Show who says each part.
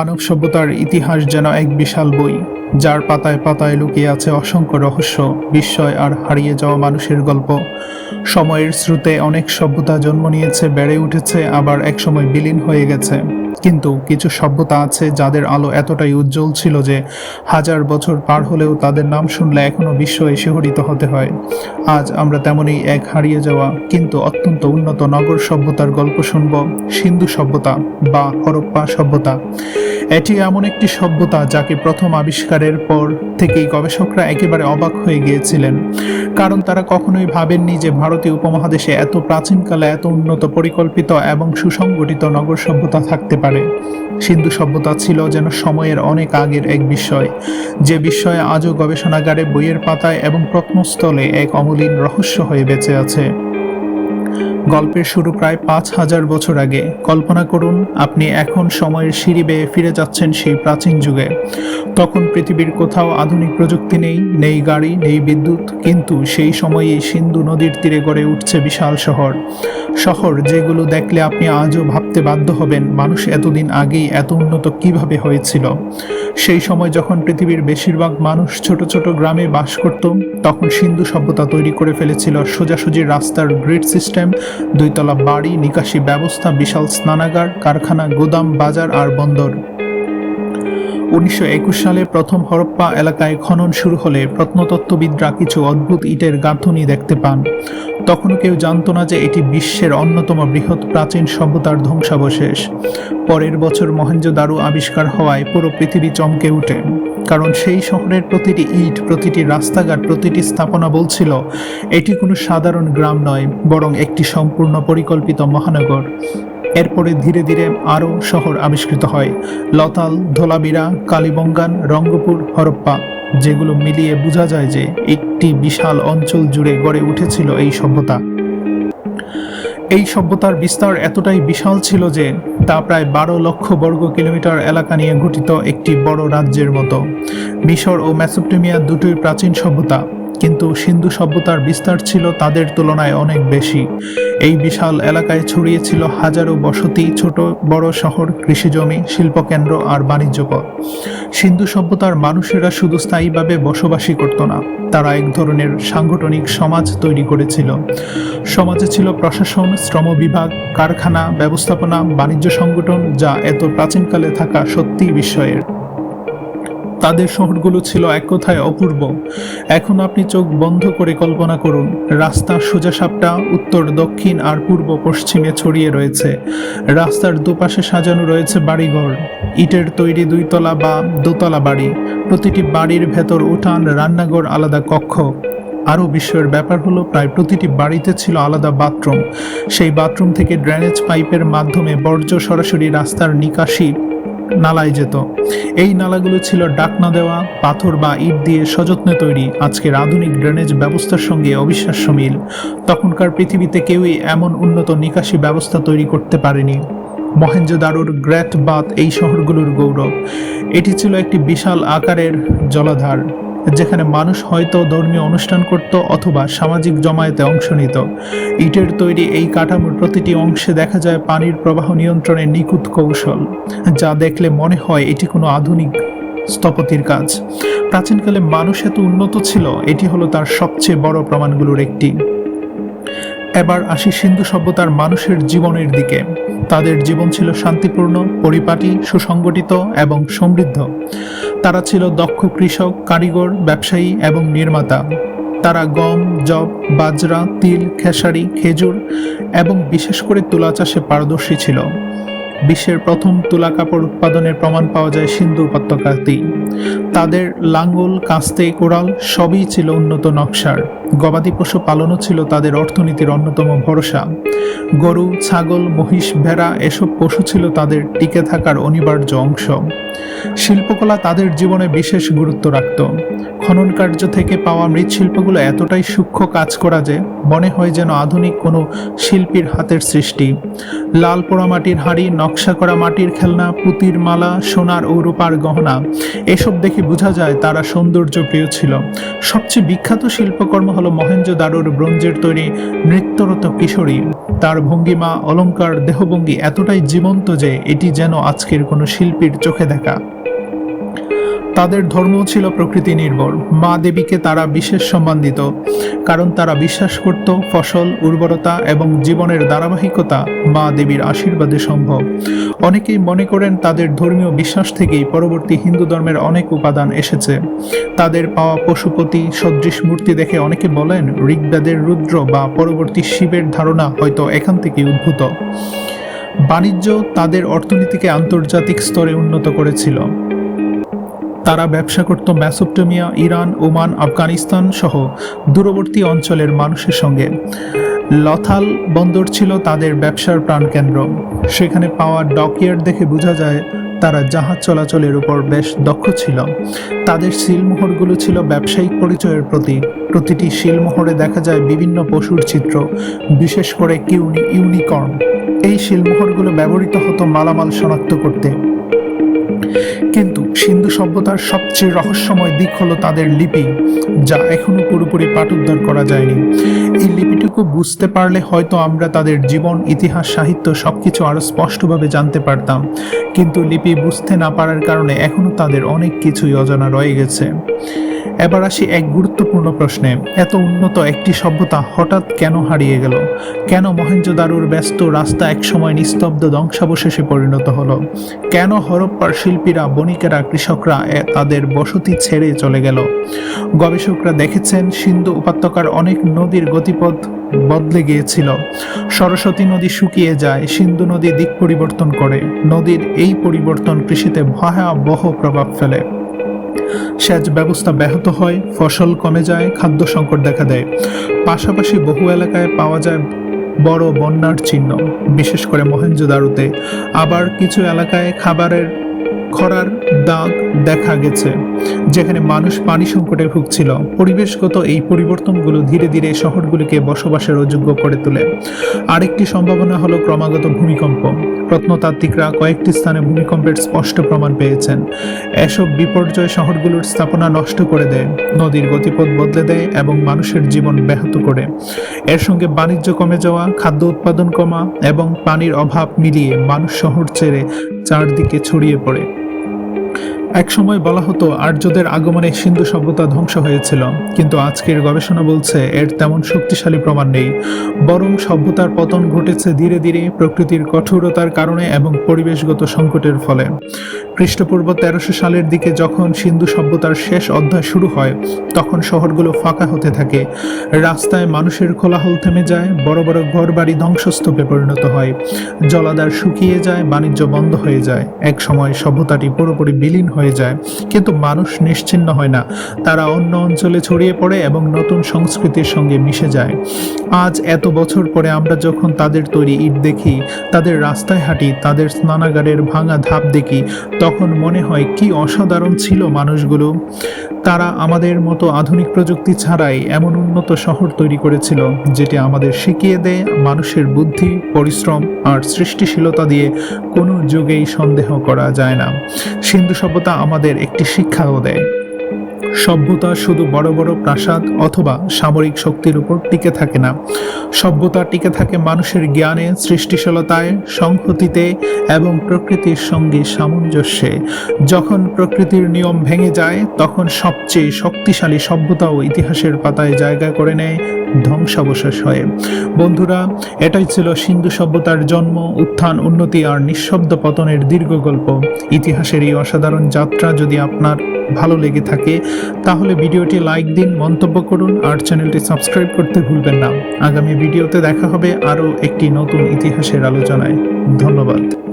Speaker 1: মানব সভ্যতার ইতিহাস যেন এক বিশাল বই, যার পাতায় পাতায় লুকিয়ে আছে অসংখ্য রহস্য, বিস্ময় আর হারিয়ে যাওয়া মানুষের গল্প। সময়ের স্রোতে অনেক সভ্যতা জন্ম নিয়েছে, বেড়ে উঠেছে, আবার একসময় বিলীন হয়ে গেছে। কিন্তু কিছু সভ্যতা আছে যাদের আলো এতটাই উজ্জ্বল ছিল যে হাজার বছর পার হলেও তাদের নাম শুনলে এখনও বিস্ময়ে শিহরিত হতে হয়। আজ আমরা তেমনই এক হারিয়ে যাওয়া কিন্তু অত্যন্ত উন্নত নগর সভ্যতার গল্প শুনব, সিন্ধু সভ্যতা বা হরপ্পা সভ্যতা। এটি এমন একটি সভ্যতা যাকে প্রথম আবিষ্কারের পর থেকেই গবেষকরা একেবারে অবাক হয়ে গিয়েছিলেন। কারণ তারা কখনোই ভাবেননি যে ভারতীয় উপমহাদেশে এত প্রাচীনকালে এত উন্নত, পরিকল্পিত এবং সুসংগঠিত নগর সভ্যতা থাকতে পারে। সিন্ধু সভ্যতা ছিল যেন সময়ের অনেক আগের এক বিষয়। যে বিষয়ে আজও গবেষণাগারে বইয়ের পাতায় এবং প্রত্নস্থলে এক অমলিন রহস্য হয়ে বেঁচে আছে। গল্পের শুরু প্রায় পাঁচ হাজার বছর আগে। কল্পনা করুন, আপনি এখন সময়ের সিঁড়ি বেয়ে ফিরে যাচ্ছেন সেই প্রাচীন যুগে। তখন পৃথিবীর কোথাও আধুনিক প্রযুক্তি নেই নেই গাড়ি, নেই বিদ্যুৎ, কিন্তু সেই সময়েই সিন্ধু নদীর তীরে গড়ে উঠছে বিশাল শহর। শহর যেগুলো দেখলে আপনি আজও ভাবতে বাধ্য হবেন, মানুষ এতদিন আগেই এত উন্নত কীভাবে হয়েছিল। সেই সময় যখন পৃথিবীর বেশিরভাগ মানুষ ছোট ছোট গ্রামে বাস করত, তখন সিন্ধু সভ্যতা তৈরি করে ফেলেছিল সোজাসুজি রাস্তার গ্রিড সিস্টেম দুইতলা বাড়ি, নিকাশি ব্যবস্থা, বিশাল স্নানাগার, কারখানা, গুদাম, বাজার আর বন্দর। উনিশশো একুশ সালে প্রথম হরপ্পা এলাকায় খনন শুরু হলে প্রত্নতত্ত্ববিদরা কিছু অদ্ভুত ইটের গাঁথুনি দেখতে পান। তখনও কেউ জানতো না যে এটি বিশ্বের অন্যতম বৃহৎ প্রাচীন সভ্যতার ধ্বংসাবশেষ। পরের বছর মহেঞ্জোদারো আবিষ্কার হওয়ায় পুরো পৃথিবী চমকে ওঠে কারণ সেই শহরের প্রতিটি ইট, প্রতিটি রাস্তাঘাট, প্রতিটি স্থাপনা বলছিল, এটি কোনো সাধারণ গ্রাম নয়, বরং একটি সম্পূর্ণ পরিকল্পিত মহানগর। এরপরে ধীরে ধীরে আরও শহর আবিষ্কৃত হয়, লতাল, ধোলাবিরা, কালীবঙ্গান, রঙ্গপুর, হরপ্পা, যেগুলো মিলিয়ে বোঝা যায় যে একটি বিশাল অঞ্চল জুড়ে গড়ে উঠেছিল এই সভ্যতা। এই সভ্যতার বিস্তার এতটাই বিশাল ছিল যে তা প্রায় বারো লক্ষ বর্গ কিলোমিটার এলাকা নিয়ে গঠিত একটি বড় রাজ্যের মতো। মিশর ও মেসোপটেমিয়া দুটোই প্রাচীন সভ্যতা। কিন্তু সিন্ধু সভ্যতার বিস্তার ছিল তাদের তুলনায় অনেক বেশি। এই বিশাল এলাকায় ছড়িয়ে ছিল হাজারো বসতি, ছোট, বড় শহর, কৃষিজমি, শিল্পকেন্দ্র আর বাণিজ্য পথ সিন্ধু সভ্যতার মানুষেরা শুধু স্থায়ীভাবে বসবাসী করত না, তারা এক ধরনের সাংগঠনিক সমাজ তৈরি করেছিল। সমাজে ছিল প্রশাসন, শ্রম বিভাগ, কারখানা, ব্যবস্থাপনা, বাণিজ্য সংগঠন, যা এত প্রাচীনকালে থাকা সত্যিই বিস্ময়ের। তাদের শহরগুলো ছিল এক কথায় অপূর্ব। এখন আপনি চোখ বন্ধ করে কল্পনা করুন রাস্তা সোজাসাপটা উত্তর, দক্ষিণ আর পূর্ব পশ্চিমে ছড়িয়ে রয়েছে। রাস্তার দুপাশে সাজানো রয়েছে বাড়িঘর, ইটের তৈরি দুইতলা বা দোতলা বাড়ি, প্রতিটি বাড়ির ভেতর উঠান রান্নাঘর আলাদা কক্ষ। আরও বিস্ময়ের ব্যাপার হলো, প্রায় প্রতিটি বাড়িতে ছিল আলাদা বাথরুম। সেই বাথরুম থেকে ড্রেনেজ পাইপের মাধ্যমে বর্জ্য সরাসরি রাস্তার নিকাশি নালায় যেত। এই নালাগুলো ছিল ডাকনা দেওয়া, পাথর বা ইট দিয়ে সযত্নে তৈরি। আজকের আধুনিক ড্রেনেজ ব্যবস্থার সঙ্গে অবিশ্বাস্য মিল। তখনকার পৃথিবীতে কেউই এমন উন্নত নিকাশি ব্যবস্থা তৈরি করতে পারেনি। মহেঞ্জোদারোর গ্র্যাট বাত এই শহরগুলোর গৌরব। এটি ছিল একটি বিশাল আকারের জলাধার। যেখানে মানুষ হয়তো ধর্মীয় অনুষ্ঠান করত অথবা সামাজিক জমায়েতে অংশ নিত। ইটের তৈরি এই কাঠামোর প্রতিটি অংশে দেখা যায় পানির প্রবাহ নিয়ন্ত্রণের নিখুঁত কৌশল, যা দেখলে মনে হয় এটি কোনো আধুনিক স্থপতির কাজ। প্রাচীনকালে মানুষ এত উন্নত ছিল, এটি হলো তার সবচেয়ে বড় প্রমাণগুলোর একটি। এবার আসি সিন্ধু সভ্যতার মানুষের জীবনের দিকে। তাদের জীবন ছিল শান্তিপূর্ণ, পরিপাটি, সুসংগঠিত এবং সমৃদ্ধ। তারা ছিল দক্ষ কৃষক, কারিগর, ব্যবসায়ী এবং নির্মাতা। তারা গম জব বাজরা, তিল, খেসারি, খেজুর এবং বিশেষ করে তুলা চাষে পারদর্শী ছিল। বিশ্বের প্রথম তুলা কাপড় উৎপাদনের প্রমাণ পাওয়া যায় সিন্ধু উপত্যকাতেই। তাদের লাঙ্গল, কাস্তে কোরাল সবই ছিল উন্নত নকশার। গবাদি পশু পালনও ছিল তাদের অর্থনীতির অন্যতম ভরসা। গরু, ছাগল, মহিষ, ভেড়া এসব পশু ছিল তাদের টিকে থাকার অনিবার্য অংশ। শিল্পকলা তাদের জীবনে বিশেষ গুরুত্ব রাখত। খনন কার্য থেকে পাওয়া মৃৎশিল্পগুলো এতটাই সূক্ষ্ম কাজ করা যে মনে হয় যেন আধুনিক কোনো শিল্পীর হাতের সৃষ্টি। লাল পোড়া মাটির হাড়ি নকশা করা মাটির খেলনা, পুতির মালা, সোনার ও রূপার গহনা, এসব দেখে বোঝা যায় তারা সৌন্দর্য প্রিয় ছিল। সবচেয়ে বিখ্যাত শিল্পকর্ম হল মহেন্দ্র দারোর ব্রোঞ্জের তৈরি নৃত্যরত কিশোরী। তার ভঙ্গিমা অলঙ্কার দেহভঙ্গি এতটাই জীবন্ত যে এটি যেন আজকের কোনো শিল্পীর চোখে দেখা। তাদের ধর্ম ছিল প্রকৃতি নির্ভর। মা দেবীকে তারা বিশেষ সম্মান দিত কারণ তারা বিশ্বাস করত ফসল, উর্বরতা এবং জীবনের ধারাবাহিকতা মা দেবীর আশীর্বাদে সম্ভব। অনেকেই মনে করেন তাদের ধর্মীয় বিশ্বাস থেকেই পরবর্তী হিন্দু ধর্মের অনেক উপাদান এসেছে। তাদের পাওয়া পশুপতি, সদৃশ মূর্তি দেখে অনেকে বলেন ঋগ্বেদের রুদ্র বা পরবর্তী শিবের ধারণা হয়তো এখান থেকে উদ্ভূত। বাণিজ্য তাদের অর্থনীতিকে আন্তর্জাতিক স্তরে উন্নত করেছিল। তারা ব্যবসা করত ম্যাসোপটেমিয়া ইরান, ওমান, আফগানিস্তান সহ দূরবর্তী অঞ্চলের মানুষের সঙ্গে। লথাল বন্দর ছিল তাদের ব্যবসার প্রাণকেন্দ্র। সেখানে পাওয়া ডকইয়ার্ড দেখে বোঝা যায়, তারা জাহাজ চলাচলের উপর বেশ দক্ষ ছিল। তাদের শিলমোহরগুলো ছিল ব্যবসায়িক পরিচয়ের প্রতীক প্রতিটি শিলমোহরে দেখা যায় বিভিন্ন পশুর চিত্র বিশেষ করে কিউনি, ইউনিকর্ন। এই শিলমোহরগুলো ব্যবহৃত হতো মালামাল শনাক্ত করতে। কিন্তু সিন্ধু সভ্যতার সবচেয়ে রহস্যময় দিক হলো তাদের লিপি, যা এখনও পুরোপুরি পাঠোদ্ধার করা যায়নি। এই লিপিটুকু বুঝতে পারলে হয়তো আমরা তাদের জীবন, ইতিহাস, সাহিত্য সবকিছু আরও স্পষ্টভাবে জানতে পারতাম। কিন্তু লিপি বুঝতে না পারার কারণে এখনও তাদের অনেক কিছুই অজানা রয়ে গেছে। এবার আসি এক গুরুত্বপূর্ণ প্রশ্নে। এত উন্নত একটি সভ্যতা হঠাৎ কেন হারিয়ে গেল? কেন মহেঞ্জোদারোর ব্যস্ত রাস্তা একসময় নিস্তব্ধ ধ্বংসাবশেষে পরিণত হলো? কেন হরপ্পার শিল্পীরা, বণিকেরা কৃষকরা তাদের বসতি ছেড়ে চলে গেল। গবেষকরা দেখেছেন সিন্ধু উপত্যকার অনেক নদীর গতিপথ বদলে গিয়েছিল। সরস্বতী নদী শুকিয়ে যায়, সিন্ধু নদী দিক পরিবর্তন করে। নদীর এই পরিবর্তন কৃষিতে ভয়াবহ প্রভাব ফেলে। সেচ ব্যবস্থা ব্যাহত হয়, ফসল কমে যায়, খাদ্য সংকট দেখা দেয়। পাশাপাশি বহু এলাকায় পাওয়া যায় বড় বন্যার চিহ্ন। বিশেষ করে মহেঞ্জোদারোতে। আবার কিছু এলাকায় খাবারের খরার দাগ দেখা গেছে, যেখানে মানুষ পানি সংকটে ভুগছিল। পরিবেশগত এই পরিবর্তনগুলো ধীরে ধীরে শহরগুলিকে বসবাসের অযোগ্য করে তোলে। আরেকটি সম্ভাবনা হলো ক্রমাগত ভূমিকম্প। প্রত্নতাত্ত্বিকরা কয়েকটি স্থানে ভূমিকম্পের স্পষ্ট প্রমাণ পেয়েছেন। এসব বিপর্যয় শহরগুলোর স্থাপনা নষ্ট করে দেয়, নদীর গতিপথ বদলে দেয় এবং মানুষের জীবন ব্যাহত করে। এর সঙ্গে বাণিজ্য কমে যাওয়া, খাদ্য উৎপাদন কমা এবং পানির অভাব মিলিয়ে মানুষ শহর ছেড়ে চারদিকে ছড়িয়ে পড়ে। এক সময় বলা হতো, আর্যদের আগমনে সিন্ধু সভ্যতা ধ্বংস হয়েছিল, কিন্তু আজকের গবেষণা বলছে এর তেমন শক্তিশালী প্রমাণ নেই। বরং সভ্যতার পতন ঘটেছে ধীরে ধীরে প্রকৃতির কঠোরতার কারণে এবং পরিবেশগত সংকটের ফলে। খ্রিস্টপূর্ব তেরোশো সালের দিকে যখন সিন্ধু সভ্যতার শেষ অধ্যায় শুরু হয়, তখন শহরগুলো ফাঁকা হতে থাকে। রাস্তায় মানুষের কোলাহল থেমে যায়, বড় বড় ঘরবাড়ি ধ্বংসস্তূপে পরিণত হয়। জলাধার শুকিয়ে যায়, বাণিজ্য বন্ধ হয়ে যায়। এক সময় সভ্যতাটি পুরোপুরি বিলীন হয়ে যায়, কিন্তু মানুষ নিশ্চিন্ন হয় না। তারা অন্য অঞ্চলে ছড়িয়ে পড়ে এবং নতুন সংস্কৃতির সঙ্গে মিশে যায়। আজ এত বছর পরে আমরা যখন তাদের তৈরি ইট দেখি, তাদের রাস্তায় হাঁটি, তাদের স্নানাগারের ভাঙা ধাপ দেখি তখন মনে হয় কি অসাধারণ ছিল মানুষগুলো। তারা আমাদের মতো আধুনিক প্রযুক্তি ছাড়াই এমন উন্নত শহর তৈরি করেছিল, যেটি আমাদের শিখিয়ে দেয় মানুষের বুদ্ধি, পরিশ্রম আর সৃষ্টিশীলতা দিয়ে কোনো যুগেই সন্দেহ করা যায় না। সিন্ধু সভ্যতা আমাদের একটি শিক্ষাও দেয়। সভ্যতা শুধু বড় বড় প্রাসাদ অথবা সামরিক শক্তির উপর টিকে থাকে না। সভ্যতা টিকে থাকে মানুষের জ্ঞানে, সৃষ্টিশীলতায়, সংহতিতে এবং প্রকৃতির সঙ্গে সামঞ্জস্যে। যখন প্রকৃতির নিয়ম ভেঙে যায়, তখন সবচেয়ে শক্তিশালী সভ্যতাও ইতিহাসের পাতায় জায়গা করে নেয় ধ্বংসাবশেষ হয়ে। বন্ধুরা, এটাই ছিল সিন্ধু সভ্যতার জন্ম, উত্থান, উন্নতি আর নিঃশব্দ পতনের দীর্ঘ গল্প। ইতিহাসের এই অসাধারণ যাত্রা যদি আপনার ভালো লেগে থাকে, তাহলে ভিডিওটি লাইক দিন, মন্তব্য করুন আর চ্যানেলটি সাবস্ক্রাইব করতে ভুলবেন না। আগামী ভিডিওতে দেখা হবে আরও একটি নতুন ইতিহাসের আলোচনায়। ধন্যবাদ।